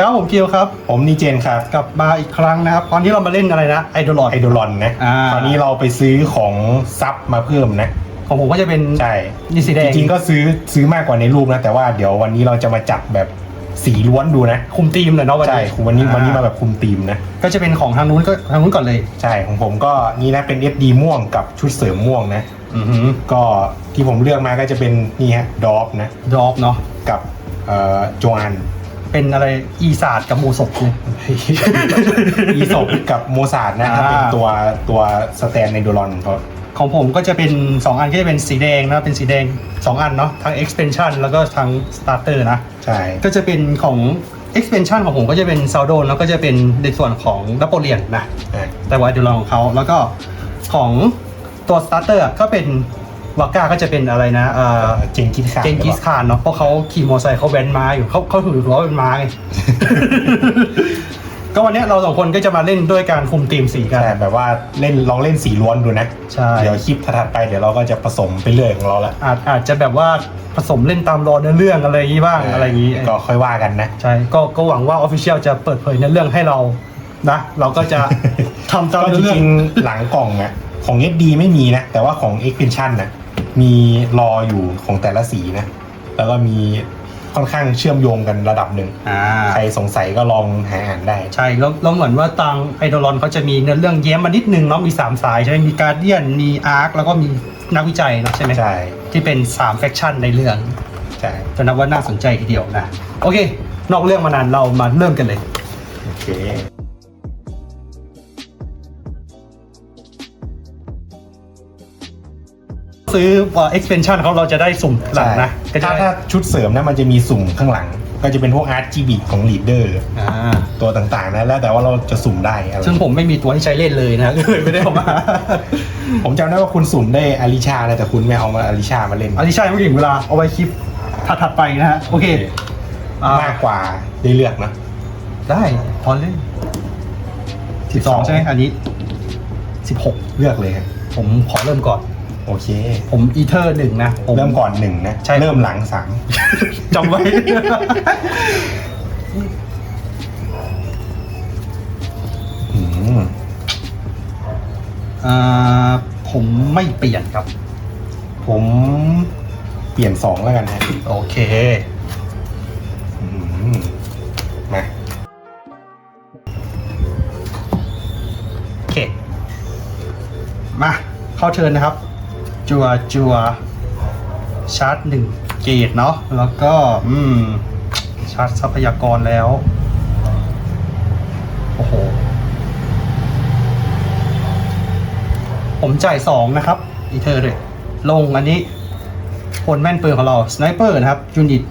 ครับผมคิวครับ ผมนีเจนครับกลับมาอีกครั้งนะครับตอนนี้เรามาเล่นอะไรนะไอดอลไอโดลอนนะอ่า ตอนนี้เราไปซื้อของซับมาเพิ่มนะของผมก็จะเป็นใช่นี่สีแดจงริงๆก็ซื้อซื้อมากกว่าในรูปนะ แต่ว่าเดี๋ยววันนี้เราจะมาจัดแบบสีล้วนดูนะคุมทีมเลยเนาะวันใช่นี้วันนี้วันนี้มาอ่แบบคุมธีมนะ ก็จะเป็นของทางนู้นก็ทางนู้นก่อนเลย ใช่ของผมก็นี่นะเป็น SD ม่วงกับชุดเสริมม่วงนะ อือหือก็ที่ผมเลือกมาก็จะเป็นนี่ฮะดอฟนะ ดรอปเนาะกับเอ่อโจอัน เป็นอะไรอีศาสตร์กับโมศกเลย อีศพกับโมซาร์ทนะอ่าถ้าเป็นตัวตัวสแตนในโดลอนเขาของผมก็จะเป็น 2 อันก็จะเป็นสีแดงนะเป็นสีแดง 2 อันเนาะทั้ง expansion แล้วก็ทั้ง starter นะ ใช่ ก็จะเป็นของ expansion ของผมก็จะเป็นซาวโดนแล้วก็จะเป็นในส่วนของนโปเลียนนะอะแต่ว่าดูลองของเขาแล้วก็ของตัวสตาร์เตอร์ก็เป็น วาก้าก็จะเป็นอะไรนะเอ่อเจงกิสคานเจงกิสคานเนาะเพราะเขาขี่มอเตอร์ไซค์เขาแว้นม้าอยู่เขาเขาถือว่าเป็นม้าไง ก็วันเนี้ยเราสองคนก็จะมาเล่นด้วยการคุมทีมสีกันใช่แบบว่าเล่นลองเล่นสีล้วนดูนะ ใช่ เดี๋ยวคลิปถัดๆไปเดี๋ยวเราก็จะผสมไปเรื่อยของเราละอาจอาจจะแบบว่าผสมเล่นตามรอเนื้อเรื่องอะไรอย่างนี้บ้างอะไรอย่างนี้ ก็ค่อยว่ากันนะ ใช่ ก็ก็หวังว่าออฟฟิเชียลจะเปิดเผยเนื้อเรื่องให้เรานะ เราก็จะทำตามก็จเนื้อเรื่อริงงๆหลังกล่องอะของ SD ไม่มีนะ แต่ว่าของ Expansion นะ มีรออยู่ของแต่ละสีนะ แล้วก็มีค่อนข้างเชื่อมโยงกันระดับหนึ่ง อ่า ใครสงสัยก็ลองหาอ่านได้ ใช่แล้วแล้วเหมือนว่าตังไอดอลอนเขาจะมีเนื้อเรื่องแย้มมานิดนึงเนาะมี3สายใช่ไหมมีการเดียนมีอาร์คแล้วก็มีนักวิจัยเนอะใช่ไหมใช่ที่เป็น3แฟคชั่นในเรื่องใช่จะนับว่าน่าสนใจทีเดียวนะ โอเค นอกเรื่องมานานเรามาเริ่มกันเลย โอเค ซื้อเอ่อ expansion เขาเราจะได้สุ่มหลังนะก็จะถ้าได้ถ้าชุดเสริมนะมันจะมีสุ่มข้างหลัง ก็จะเป็นพวกอาร์ตจีบีของลีดเดอร์อ่าตัวต่างๆนะแล้วแต่ว่าเราจะสุ่มได้อะไรซึ่งผมไม่มีตัวที่ใช้เล่นเลยนะก็เลยไม่ได้เอามาผมจำได้ว่าคุณสุ่มได้อาริชานะแต่คุณไม่เอามาอาริชามาเล่นอันนี้ใช่ไม่ถึงเวลาเอาไว้คลิปถัดๆไปนะฮะโอเคอ่ามากกว่าได้เลือกนะ ได้พอเล่นสิบสองใช่ไหมอันนี้สิบหกเลือกเลยครับผมขอเริ่มก่อน โอเค ผมอีเทอร์หนึ่งนะผมเริ่มก่อนหนึ่งนะใช่เริ่มหลังสามจำไว้ อืมอ่าผมไม่เปลี่ยนครับ ผมเปลี่ยนสองแล้วกันฮะโอเคอืมมาโอเค มา เข้าเทิร์นนะครับ จัวจัวชาร์จหนึ่งเกตเนาะแล้วก็อืมชาร์จทรัพยากรแล้ว โอ้โห ผมจ่ายสองนะครับ อีเทอร์เลยลงอันนี้พลแม่นปืนของเราสไนเปอร์นะครับยูนิต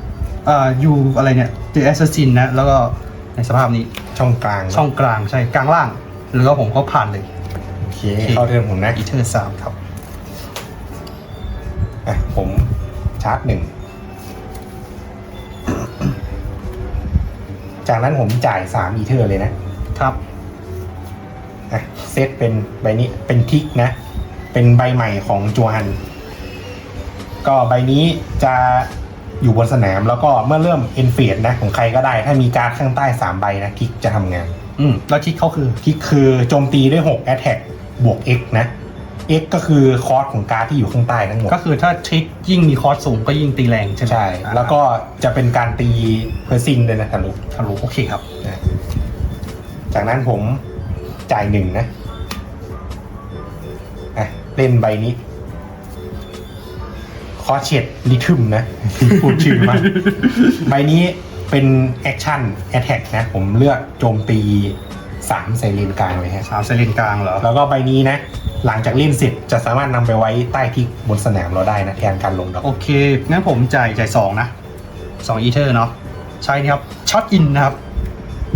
อ่ายูอะไรเนี่ยเดอะแอสซัสซินนะ แล้วก็ในสภาพนี้ช่องกลางช่องกลางใช่กลางล่าง หรือว่าผมก็ผ่านเลย โอเค เข้าเทิร์นผมนะอีเทอร์สามครับ อะผมชาร์จหนึ่ง จากนั้นผมจ่ายสามอีเทอร์เลยนะครับอะเซตเป็นใบนี้เป็นทิกนะ เป็นใบใหม่ของจวนก็ใบนี้จะอยู่บนสนามแล้วก็เมื่อเริ่มเอ็นเฟดนะของใครก็ได้ ถ้ามีการ์ดข้างใต้สามใบนะทิกจะทำงาน อืมแล้วที่เขาคือทิกคือโจมตีด้วย6 Attack บวก X นะ X ก็คือคอร์สของการ์ดที่อยู่ข้างใต้ทั้งหมด ก็คือถ้าทริกยิ่งมีคอร์สสูงก็ยิ่งตีแรงใช่ไหมใช่ อ่าแล้วก็จะเป็นการตีเพอร์ซิงด้วยนะทะลุทะลุโอเคครับ นะจากนั้นผมจ่ายหนึ่งนะอะเล่นใบนี้ คอเชดลิทึมนะพูดชื่อมาใบนี้เป็นแอคชั่นแอ t แทกนะ ผมเลือกโจมตีสามใส่เลนกลางเลยฮะสามเซเลนกลางเหรอ แล้วก็ใบนี้นะ หลังจากเล่นเสร็จจะสามารถนำไปไว้ใต้ทิกบนสนามเราได้นะแทนการลงดอกโอเค งั้นผมจ่ายจ่ายสองนะสองอีเทอร์เนาะใช่นี่ครับช็อตอินนะครับ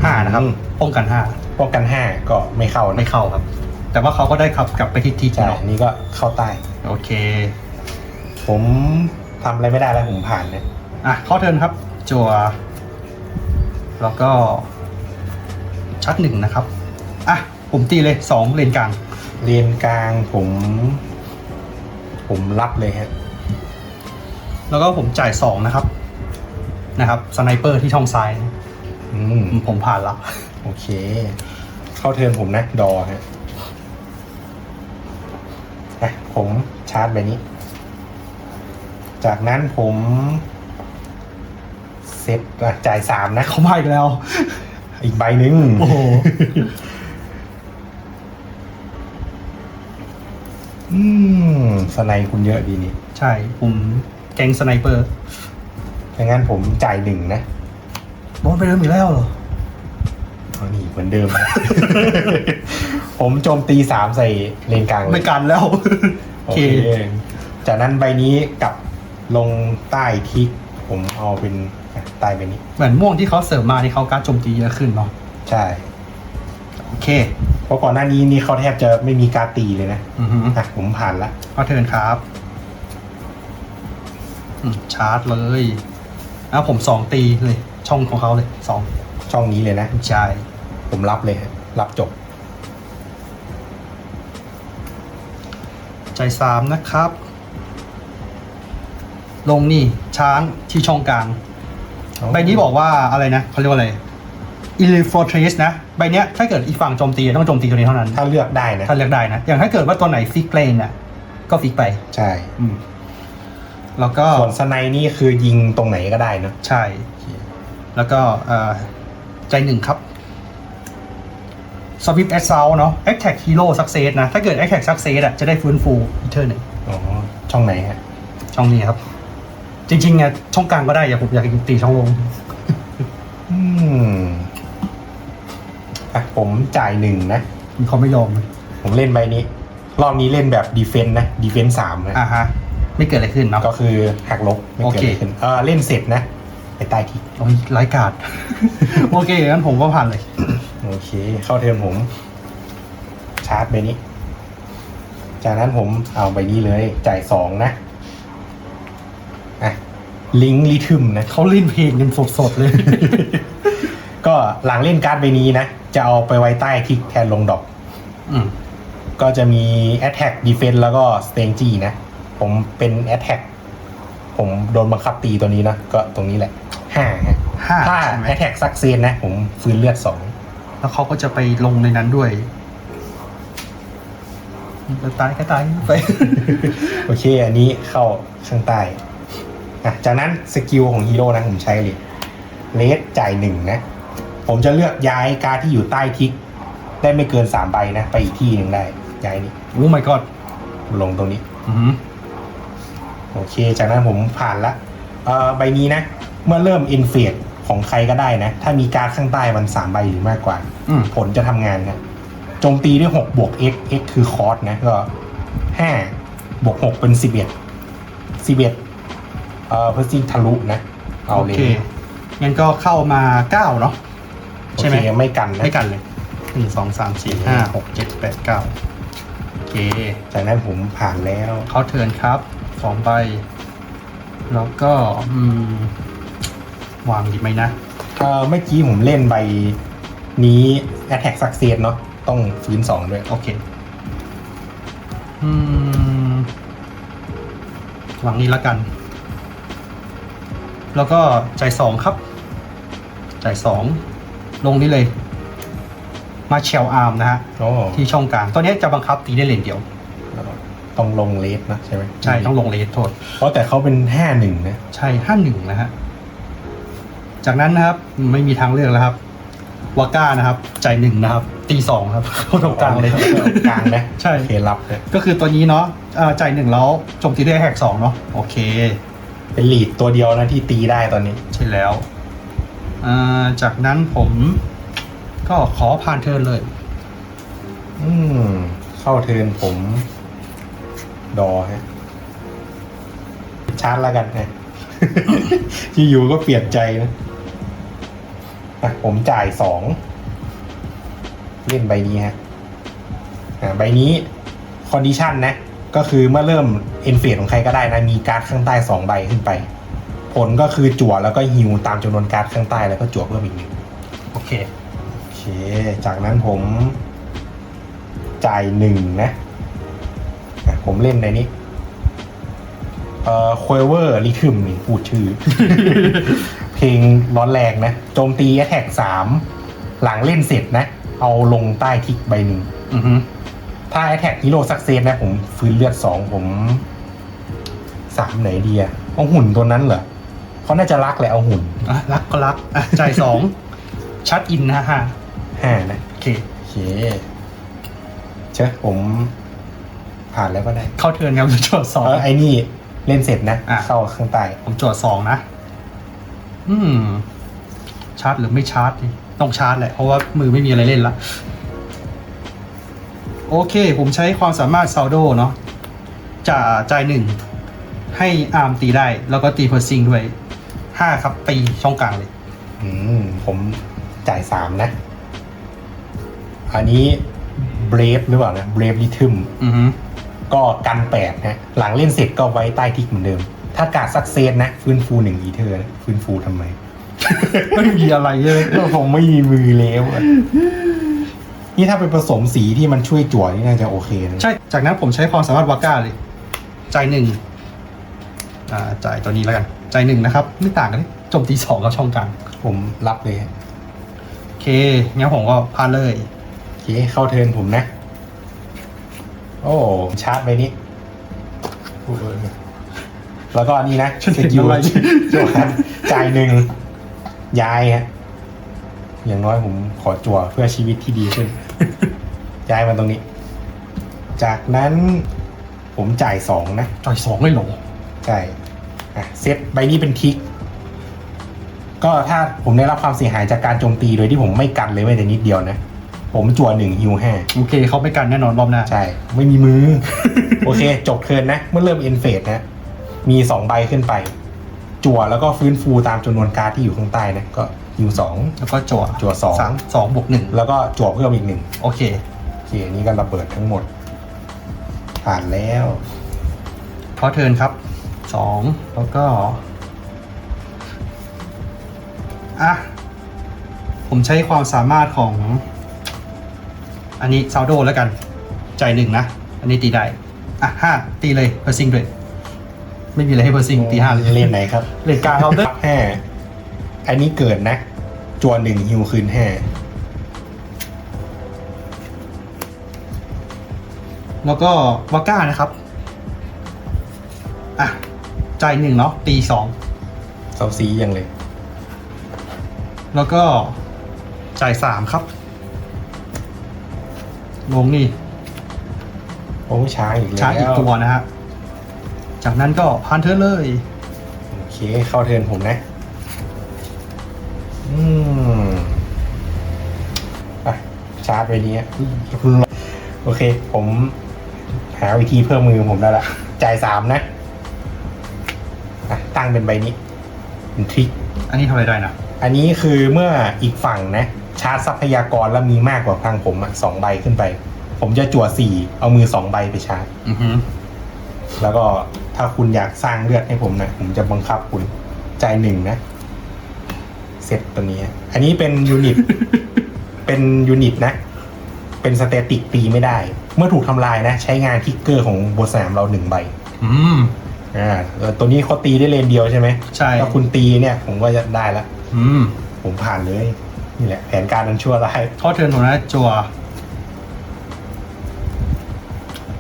ห้านะครับอืมป้องกันห้าป้องกัน5ก็ไม่เข้าไม่นะเข้าครับ แต่ว่าเขาก็ได้ขับกลับไปที่ที่ใช่เนาะนี่ก็เข้าใต้ โอเค ผมทำอะไรไม่ได้แล้วผมผ่านนะอะเข้าเทิร์นครับ จัว แล้วก็ชัดหนึ่งนะครับ อะ ผมตีเลยสองเลนกลาง เลนกลางผม ผมรับเลยฮะแล้วก็ผมจ่ายสองนะครับ นะครับสไนเปอร์ที่ช่องซ้ายนะอืมผมผ่านละ โอเค เข้าเทิร์นผมนะ ดอฮะอะผมชาร์จใบนี้ จากนั้นผมเซตอะจ่ายสามนะ เขามาอีกแล้ว อีกใบหนึ่ง โอ้โห อืมสไนด์คุณเยอะดีนี่ ใช่ ผมแก๊งสไนเปอร์ดังนั้นผมจ่ายหนึ่งนะบอลไปเริ่มอีกแล้วเหรอเอานี่เหมือนเดิม ผมโจมตีสามใส่เลนกลางเลไม่ยกันแล้ว โอโอเค เค จากนั้นใบนี้กลับลงใต้ทิก ผมเอาเป็นอะใต้ใบนี้ เหมือนม่วงที่เขาเสริมมาที่เขาการโจมตีเยอะขึ้นเนาะใช่ โอเคเพ ราะก่อนหน้านี้นี่เขาแทบจะไม่มีการตีเลยนะอือฮึอะผมผ่านละก็เทิร์นครับอืมชาร์จเลยอะผมสองตีเลย ช่องของเขาเลยสองช่องนี้เลยนะ ใช่ผมรับเลยฮะรับจบ ใจสามนะครับ ลงนี่ช้างที่ช่องกลาง ใบนี้บอกว่าอะไรนะเขาเรียกว่าอะไร i l l f o r t r e s นะ ใบเนี้ยถ้าเกิดอีกฝั่งโจมตีต้องโจมตีตัวนี้เท่านั้น ถ้าเลือกได้นะ ถ้าเลือกได้นะ อย่างถ้าเกิดว่าตัวไหนฟิกเกรนอะ ก็ฟิกไปใช่อืมแล้วก็ส่วนสไนนี่คือยิงตรงไหนก็ได้เนอะใช่ แล้วก็เอ่อใจหนึ่งครับสวิปแอสซาวเนาะแอคแท็กฮีโร่สักเซสนะ ถ้าเกิดแอคแท็กสักเซสอะจะได้ฟื้นฟูอีเทอร์หนึ่งอ๋อช่องไหนฮะช่องนี้ครับ จริงๆอะช่องกลางก็ได้อย่าผมอยากตีช่องลง อืม อะผมจ่ายหนึ่งนะเขาไม่ยอมผมเล่นใบนี้ รอบนี้เล่นแบบดีเฟนต์นะดีเฟนต์สามนะอ่าฮะ ไม่เกิดอะไรขึ้นเนาะ ก็คือหักลบไม่เกิดอะไรโอเคขึ้นเออเล่นเสร็จนะ ไปใต้ทิกโอ้ยไร้ายกาด โอเคงั้นผมก็ผ่านเลย โอเค เข้าเทิร์นผม ชาร์จใบนี้ จากนั้นผมเอาใบนี้เลย จ่ายสองนะอะลิงลิทึมนะ เขาเล่นเพลงกันสดๆเลย ก็หลังเล่นการ์ดใบนี้นะ จะเอาไปไว้ใต้ทิกแทนลงดอก อืม ก็จะมี Attack Defense แล้วก็ s t a n g y นะ ผมเป็น Attack ผมโดนบังคับตีตัวนี้นะ ก็ตรงนี้แหละห้าฮะห้าถ้า ใช่ไหม Attack Success นะ ผมฟื้นเลือดสองแล้วเขาก็จะไปลงในนั้นด้วยตายก็ตายไป โอเค อันนี้เข้าข้างใต้อะจากนั้นสกิลของฮีโร่นะ ผมใช้เลยเลสจ่ายหนึ่งนะ ผมจะเลือกย้ายการดที่อยู่ใต้ทิก ได้ไม่เกินสามใบนะ ไปอีกที่หนึ่งได้ย้ายนี่โอ้ my god ลงตรงนี้ อืมโอเค จากนั้นผมผ่านละเอ่อใบนี้นะ เมื่อเริ่มอินเฟดของใครก็ได้นะ ถ้ามีการดข้างใต้มันสามใบหรือมากกว่า อืมผลจะทำงานนะโจมตีด้วย6บวก x x คือคอร์สนะก็5บวก6เป็น11 11เอ่อเพื่อซิงทะลุนะ เอาโอเลย เคงั้นก็เข้ามาเก้าเนาะโอ ใช่ไหเคมไม่กันนะไม่กันเลยหนึ่งสองสามสี่ห้าหกเจ็ดแปดเก้าโอเคจากนั้นผมผ่านแล้วเขาเทิร์นครับสองใบ แล้วก็อืมวางดีไหมนะเอ่อเมื่อกี้ผมเล่นใบนี้ Attack Success เนาะต้องฟื้นสองด้วย โอเค อืมวางนี้ละกัน แล้วก็จ่ายสองครับจ่ายสอง ลงนี้เลย มาเชลอาร์มนะฮะโอ้ที่ช่องกลางตัวนี้จะบังคับตีได้เลนเดียว ต้องลงเลสนะใช่ไหมใช่ต้องลงเลนโทษ เพราะแต่เขาเป็นห้าหนึ่งนะใช่ห้าหนึ่งนะฮะจากนั้นนะครับไม่มีทางเลือกแล้วครับวาก้านะครับจ่ายหนึ่งนะครับ ตีสองครับเข้าตรงกลางเลยกลางนะใช่โอเครับนะก็คือตัวนี้เนาะเอ่อจ่ายหนึ่งแล้วโจมตีด้วยแฮกสองเนาะโอเค เป็นลีดตัวเดียวนะที่ตีได้ตอนนี้ ใช่แล้วอ่า จากนั้นผมก็ขอผ่านเทิร์นเลย อืมเข้าเทิร์นผม ดอฮะชาร์จแล้วกันนะที่อยู่ก็เปลี่ยนใจนะอะผมจ่ายสอง เล่นใบนี้ฮะอ่าใบนี้คอนดิชันนะ ก็คือเมื่อเริ่มเอนเฟดของใครก็ได้นะ มีการ์ดข้างใต้สองใบขึ้นไป ผลก็คือจั่วแล้วก็ฮิวตามจำนวนการ์ดข้างใต้แล้วก็จั่วเพิ่มอีกหนึ่งโอเคโอเค จากนั้นผมจ่ายหนึ่งนะอะผมเล่นในนี้เอ่อควเวอร์ลิทึมนี่พูดชื่อ เพลงร้อนแรงนะ โจมตีแท็กสามหลังเล่นเสร็จนะ เอาลงใต้ทิกใบหนึ่งอือฮึถ้าแอ t แท็กฮีโร่สักเซสนะ ผมฟื้นเลือดสองผมสามไหนดีอะเอาหุ่นตัวนั้นเหรอ เขาน่าจะรักแหละเอาหุ่นอะรักก็รักอะจ่ายสอง ชัดอินนะฮะห้านะโอเค โอเคเชอะผม ผ่านแล้วก็ได้เข้าเทิร์นครับจวดสอง เออไอ้นี่เล่นเสร็จนะ อะ เข้าข้างใต้ผมจวดสองนะ อืม ชาร์จหรือไม่ชาร์จดิต้องชาร์จแหละ เพราะว่ามือไม่มีอะไรเล่นละ โอเค ผมใช้ความสามารถซาวโดเนาะจะจ่ายหนึ่ง ให้อาร์มตีได้ แล้วก็ตีเพอร์ซิงด้วย ห้าครับตีช่องกลางเลย อืม ผมจ่ายสามนะ อันนี้เบรฟหรือเปล่านะเบรฟลิทึมอือฮึก็กันแปดนะ หลังเล่นเสร็จก็ไว้ใต้ทิกเหมือนเดิม ถ้าการสักเซสนะ ฟื้นฟูหนึ่งอีเทอร์นะฟื้นฟูทำไม ไม่มีอะไรเลยก็ผมไม่มีมือแล้วอะนี่ถ้าเป็นผสมสีที่มันช่วยจั่วนี่น่าจะโอเคนะใช่ จากนั้นผมใช้ความสามารถวาก้าเลย จ่ายหนึ่งอ่าจ่ายตัวนี้แล้วกัน จ่ายหนึ่งนะครับไม่ต่างกันนี่โจมตีสองกับช่องกลางผมรับเลยฮะโอเคงั้นผมก็พานเลย โอเคเข้าเทิร์นผมนะ โอ้ชาร์จไปนี้โอ้ยแล้วก็อันนี่นะฉันสเห็นกิลอะไร จั่วครับจ่ายหนึ่งย้ายฮะอย่างน้อยผมขอจั่วเพื่อชีวิตที่ดีขึ้น ย้ายมาตรงนี้ จากนั้นผมจ่ายสองนะจ่ายสองเลยเหรอ ใช่ อะเซตใบนี้เป็นทิก ก็ถ้าผมได้รับความเสียหายจากการโจมตีโดยที่ผมไม่กันเลยแม้แต่นิดเดียวนะ ผมจั่วหนึ่งฮิวห้าโอเคเขาไม่กันแน่นอนรอบหน้า ใช่ ไม่มีมือ โอเค จบเทิร์นนะ เมื่อเริ่มเอ็นเฟสนะ มีสองใบขึ้นไป จั่วแล้วก็ฟื้นฟูตามจำนวนการ์ดที่อยู่ข้างใต้นะก็ฮิวสองแล้วก็จั่วจั่วสองสามสองบวกหนึ่งแล้วก็จั่วเพิ่มอีกหนึ่งโอเคโอเคอันนี้ก็ระเบิดทั้งหมด ผ่านแล้วพอเทิร์นครับ สองแล้วก็ อะ ผมใช้ความสามารถของ อันนี้ซาวโดแล้วกันจ่ายหนึ่งนะ อันนี้ตีได้ อะห้าตีเลยเพอร์ซิงด้วย ไม่มีอะไรให้เพอร์ซิงตีห้าเลยเล่นไหนครับ เลนกลางเอาเด้อห้าอันนี้เกิดนะ จวนหนึ่งฮิวคืนห้าแล้วก็วาก้านะครับ อะ จ่ายหนึ่งเนาะตีสองเซาซียังเลยแล้วก็จ่ายสามครับ ลงนี่โอ้ช้าอีกแล้วชาร์จอีกตัวนะฮะจากนั้นก็พันเธอเลย โอเคเข้าเทิร์นผมนะ อืมอะชาร์จไปนี้โอเค ผมหาวิธีเพิ่มมือผมได้ละจ่ายสามนะอะ ตั้งเป็นใบนี้เป็นทริกอันนี้ทำอะไรได้นะอันนี้คือเมื่ออีกฝั่งนะ ชาร์จทรัพยากรแล้วมีมากกว่าทางผมอะสองใบขึ้นไป ผมจะจั่วสี่เอามือสองใบไปชาร์จอือฮึแล้วก็ถ้าคุณอยากสร้างเลือดให้ผมนะผมจะบังคับคุณจ่ายหนึ่งนะเซตตัวนี้ อันนี้เป็นยูนิต เป็นยูนิตนะ เป็นสเตติกตีไม่ได้ เมื่อถูกทำลายนะ ใช้งานทิกเกอร์ของบนสนามเราหนึ่งใบ อืม อ่าเออตัวนี้เขาตีได้เลนเดียวใช่ไหมใช่ ถ้าคุณตีเนี่ยผมก็จะได้ละ อืมผมผ่านเลย นี่แหละ แผนการนั้นชั่วร้ายทอดเทิร์นผมนะจัว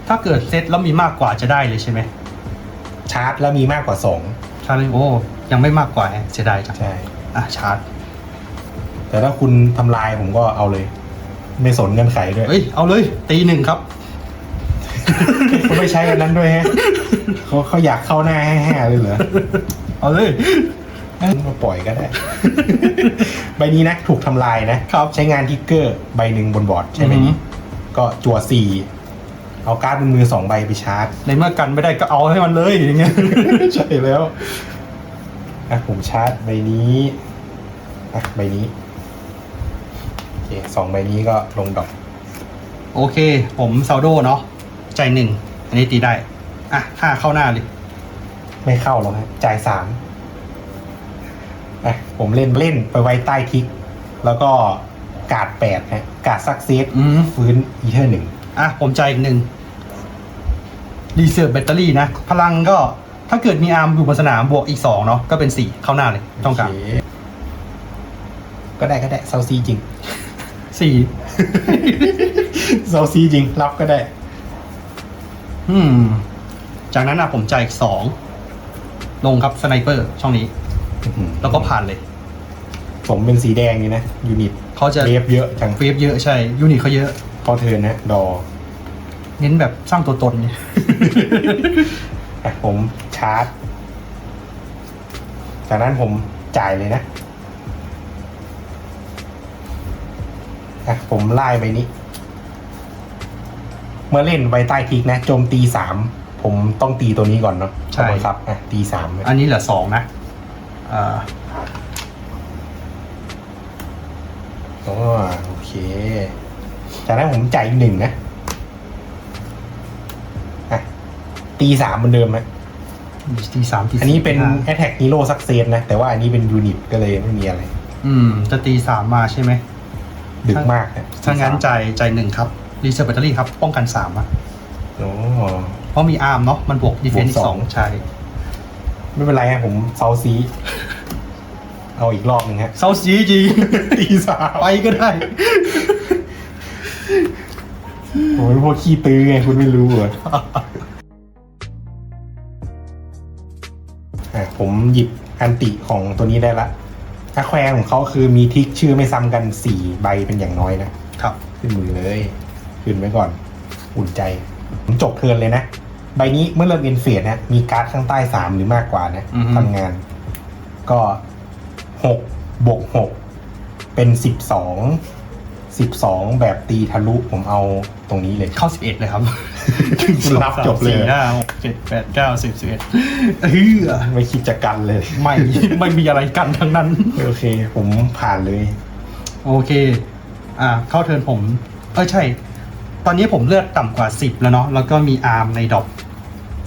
ถ้าเกิดเซตแล้วมีมากกว่าจะได้เลยใช่ไหมชาร์จแล้วมีมากกว่าสองชาร์จเลยโอ้ยังไม่มากกว่าแฮะเสียดายจังใช่ อะชาร์จแต่ถ้าคุณทำลายผมก็เอาเลย ไม่สนเงื่อนไขด้วยเอ้ยเอาเลยตีหนึ่งครับ เขาไม่ใช้กันนั้นด้วยฮะเขาเขาอยากเข้าหน้าแห่ๆเลยเหรอเอาเลยมาปล่อยก็ได้ ใบนี้นะถูกทำลายนะครับใช้งานทิกเกอร์ใบหนึ่งบนบอร์ดใช่ไหมอือฮึก็จั่วสี่เอาการ์ดบนมือสองใบไปชาร์จ ในเมื่อกันไม่ได้ก็เอาให้มันเลยอย่างเงี้ย ใช่แล้วอะผมชาร์จใบนี้อะใบนี้โอเคสองใบนี้ก็ลงดอกโอเค ผมซาวโดเนาะใจายหนึ่ง อันนี้ตีได้ อะห้าเข้าหน้าเลยไม่เข้าหรอกฮะจ่ายสามอะผมเล่นเล่นไปไว้ใต้ทิก แล้วก็กาดแปดฮะกาดซักเซสอืมฟื้นอีเทอร์หนึ่งอะผมใจายอีกหนึ่งรีเซิร์ฟแบตเตอรี่นะ พลังก็ถ้าเกิดมีอาร์มอยู่บนสนามบวกอีกสองเนาะก็เป็นสี่เข้าหน้าเลยต้องการโเคก็ได้ก็ได้เซาซีจริงสี่ เซาซีจริง รับก็ได้ อืม จากนั้นอะผมจ่ายอีกสองลงครับสไนเปอร์ช่องนี้ แล้วก็ผ่านเลย ผมเป็นสีแดงนี่นะ ยูนิตเขาจะเวฟเยอะจังเวฟเยอะใช่ ยูนิตเขาเยอะพอเทิร์นนะดอ เน้นแบบสร้างตัวตนเนี่ยอะผมชาร์จ จากนั้นผมจ่ายเลยนะอะผมไล่ไปนี้ เมื่อเล่นใบใต้ทิกนะโจมตีสามผมต้องตีตัวนี้ก่อนเนาะใช่เอาบังครับอะตีสามอันนี้เหลือสองนะอ่าอ๋อโอเคจากนั้นผมจ่ายอีกหนึ่งนะอะตีสามเหมือนเดิมไหมทีสามทีอันนี้เป็นสี่ห้า Attack Hero Success นะ แต่ว่าอันนี้เป็นยูนิตก็เลยไม่มีอะไร อืม จะตีสามมาใช่ไหมดึกมากนะถ้างั้นจ่ายจ่ายหนึ่งครับ รีเซิร์ฟแบตเตอรี่ครับ ป้องกันสามอะโอ้เพราะมีอาร์มเนาะมันบวกดีเฟนซ์บวกสสอองงใช่ไม่เป็นไรฮะผมเซาซี เอาอีกรอบหนึ่งฮะเซาซีจีตีสามไปก็ได้ผมเป็นพวกขี้ตื้อไงคุณไม่รู้เหรออะผมหยิบอันติของตัวนี้ได้ละอาแควร์ของเขาคือมีทิกชื่อไม่ซ้ำกันสี่ใบเป็นอย่างน้อยนะครับ ขึ้นมือเลย ขึ้นไว้ก่อน อุ่นใจผมจบเทิร์นเลยนะ ใบนี้เมื่อเริ่มเอ็นเฟสนะมีการ์ดข้างใต้สามหรือมากกว่านะอือฮึ ทำงาน ก็หกบวกหกเป็นสิบสองสิบสองแบบตีทะลุผมเอาตรงนี้เลย เข้าสิบเอ็ดเลยครับคุณรับจบเลย สี่ห้าหกเจ็ดแปดเก้าสิบสิบเอ็ดเฮ้ยไม่คิดจะกันเลย ไม่ ไม่มีอะไรกันทั้งนั้น โอเค ผมผ่านเลย โอเค อ่า เข้าเทิร์นผม เออใช่ ตอนนี้ผมเลือดต่ำกว่าสิบแล้วเนาะ แล้วก็มีอาร์มในดรอป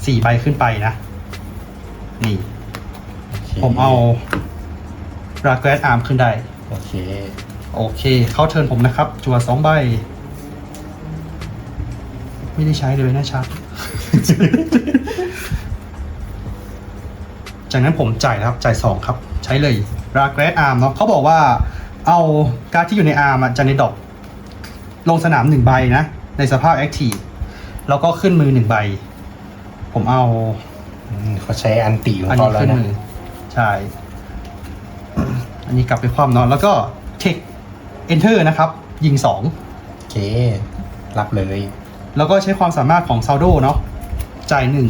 สี่ใบขึ้นไปนะ นี่โอเคผมเอาราเกสอาร์มขึ้นได้ โอเค โอเค เข้าเทิร์นผมนะครับ จัวสองใบ ไม่ได้ใช้เลยนะชัดจากนั้นผมจ่ายแล้วครับ จ่ายสองครับ ใช้เลยราเกรสอาร์มเนาะเขาบอกว่า เอาการ์ดที่อยู่ในอาร์มอะจะในดอกลงสนามหนึ่งใบนะ ในสภาพแอคทีฟแล้วก็ขึ้นมือหนึ่งใบ ผมเอาอืมเขาใช้อันติของอันเขานี้แล้วขึ้นนะมือใช่ อันนี้กลับไปความเนาะแล้วก็เทค enter นะครับ ยิงสองโอเค รับเลยแล้วก็ใช้ความสามารถของซาวโดเนาะจ่ายหนึ่ง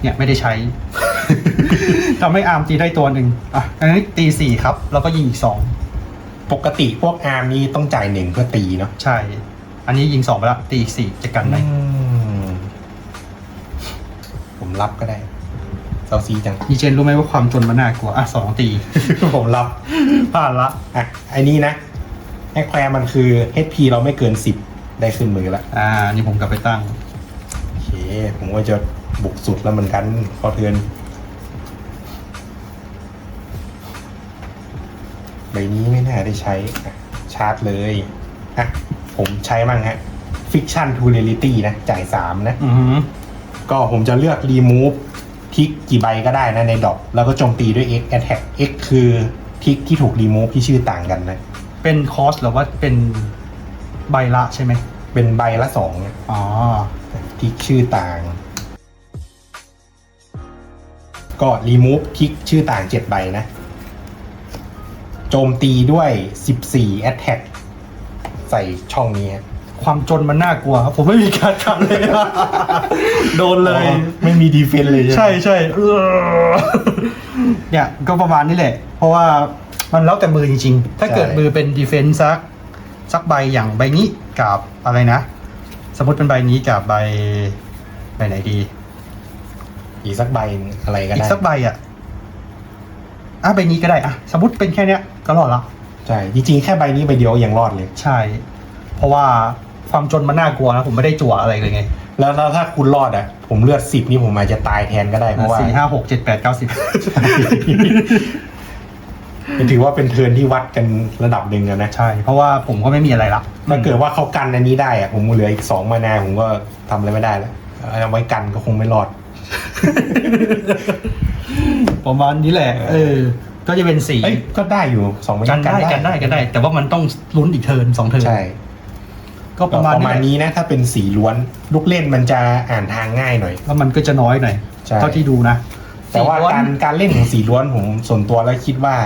เนี่ยไม่ได้ใช้ ทำให้อาร์มตีได้ตัวหนึ่งอะอันนี้ตีสี่ครับ แล้วก็ยิงอีกสองปกติพวกอาร์มนี้ต้องจ่ายหนึ่งเพื่อตีเนาะใช่ อันนี้ยิงสองไปแล้วตีอีกสี่จะกันได้อืมผมรับก็ได้เซาซีจัง ดีเจนรู้ไหมว่าความจนมันน่ากลัว อะสองตี ผมรับผ่านละอะไอ้นี้นะแอคแควร์มันคือ HP เราไม่เกินสิบได้ขึ้นมือละอ่า นี่ผมกลับไปตั้ง โอเค ผมว่าจะบุกสุดแล้วเหมือนกันพอเทือนใบนี้ไม่น่าได้ใช้อะชาร์จเลย อะผมใช้มั่งฮะ Fiction to Reality นะ จ่ายสามนะ อือหือก็ผมจะเลือก remove ทิกกี่ใบก็ได้นะในดอก แล้วก็โจมตีด้วย x attack x คือทิกที่ถูก remove ที่ชื่อต่างกันนะ เป็นคอสหรือว่าเป็นใบละใช่ไหมเป็นใบละสองนะอ๋อ ทิกชื่อต่าง ก็ remove ทิกชื่อต่างเจ็ดใบนะ โจมตีด้วย 14 attack ใส่ช่องนี้ฮะความจนมันน่ากลัวครับ ผมไม่มีการทำเลย โดนเลยอ๋อไม่มีดีเฟนเลยใช่ไหมใช่เออเนี่ยก็ประมาณนี้แหละ เพราะว่ามันแล้วแต่มือจริงๆ ถ้าเกิดมือเป็นดีเฟนซ์สักสักใบอย่างใบนี้กับอะไรนะ สมมติเป็นใบนี้กับใบใบไหนดี อีกสักใบหนึ่งอะไรก็อีได้กสักใบอะอะใบนี้ก็ได้อะสมมติเป็นแค่เนี้ยก็รอดละ ใช่จริงๆแค่ใบนี้ใบเดียวยังรอดเลย ใช่ เพราะว่าความจนมันน่ากลัวนะผมไม่ได้จั่วอะไรเลยไงแล้วแล้วถ้าคุณรอดอะ ผมเลือดสิบนี่ผมอาจจะตายแทนก็ได้เพราะว่าสี่ห้าหกเจ็ดแปดเก้าสิบถือว่าเป็นเทิร์นที่วัดกันระดับหนึ่งอะนะใช่ เพราะว่าผมก็ไม่มีอะไรละถ้าเกิดว่าเขากันอันนี้ได้อะผมเหลืออีกสองมานาผมก็ทำอะไรไม่ได้แล้วเอาไว้กันก็คงไม่รอด ประมาณนี้แหละ เออ ก็จะเป็นสีเอ้ยก็ได้อยู่สองใบกันได้กันได้กันได้ แต่ว่ามันต้องลุ้นอีกเทิร์นสองเทิร์นใช่ก็ปประระมาณมาณนี้นี้นะ ถ้าเป็นสีล้วน ลูกเล่นมันจะอ่านทางง่ายหน่อยแล้วมันก็จะน้อยหน่อยใช่เท่าที่ดูนะ แต่ว่าสีล้นการการเล่นของสีล้วนผมส่วนตัวแล้วคิดว่า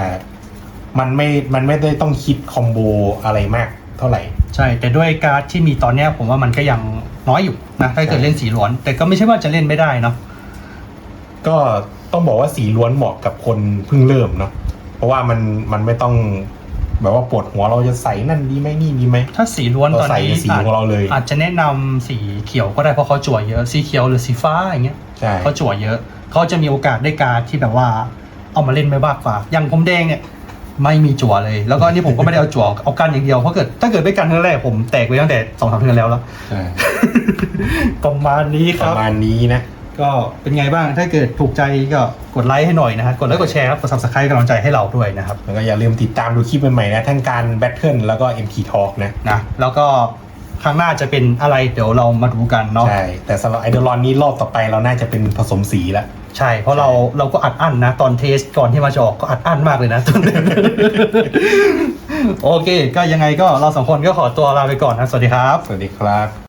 มันไม่ มันไม่ได้ต้องคิดคอมโบอะไรมากเท่าไหร่ ใช่ แต่ด้วยการ์ดที่มีตอนเนี้ยผมว่ามันก็ยังน้อยอยู่นะถ้าเกิดใช่เล่นสีล้วน แต่ก็ไม่ใช่ว่าจะเล่นไม่ได้เนาะก็ ต้องบอกว่าสีล้วนเหมาะกับคนเพิ่งเริ่มเนาะเพราะว่ามันมันไม่ต้องแบบว่าปวดหัวเราจะใส่นั่นดีไหมนี่ดีไหม ถ้าสีล้วนเราตอนใส่นี้สีของเราเลย อาจจะแนะนำสีเขียวก็ได้เพราะเขาจั่วเยอะสีเขียวหรือสีฟ้าอย่างเงี้ยใช่เขาจั่วเยอะเขาจะมีโอกาสได้การดที่แบบว่า เอามาเล่นไม่บ้ากว่า อย่างผมแดงเนี่ยไม่มีจั่วเลย แล้วก็นี่ผมก็ไม่ได้เอาจั่วเอากันอย่างเดียวเพราะเกิดถ้าเกิดไม่กันครั้งแรกผมแตกไปตั้งแต่สองสามเดือนแล้วแล้วใช่ประมาณนี้คปรับระมาณนี้นะ ก็เป็นไงบ้างถ้าเกิดถูกใจก็กดไลค์ให้หน่อยนะฮะกดไลค์กดแชร์ครับกด subscribe กำลังใจให้เราด้วยนะครับแล้วก็อย่าลืมติดตามดูคลิปใหม่ๆนะทั้งการแบทเทิลแล้วก็ MT Talk นะนะแล้วก็ครั้งหน้าจะเป็นอะไรเดี๋ยวเรามาดูกันเนาะใช่แต่สำหรับไอดอลอนนี้รอบต่อไปเราน่าจะเป็นผสมสีแล้วใช่ เพราะเราเราก็อัดอั้นนะ ตอนเทสก่อนที่มาจะออกก็อัดอั้นมากเลยนะโอเค ก็ยังไงก็เราสองคนก็ขอตัวลาไปก่อนนะสวัสดีครับ สวัสดีครับ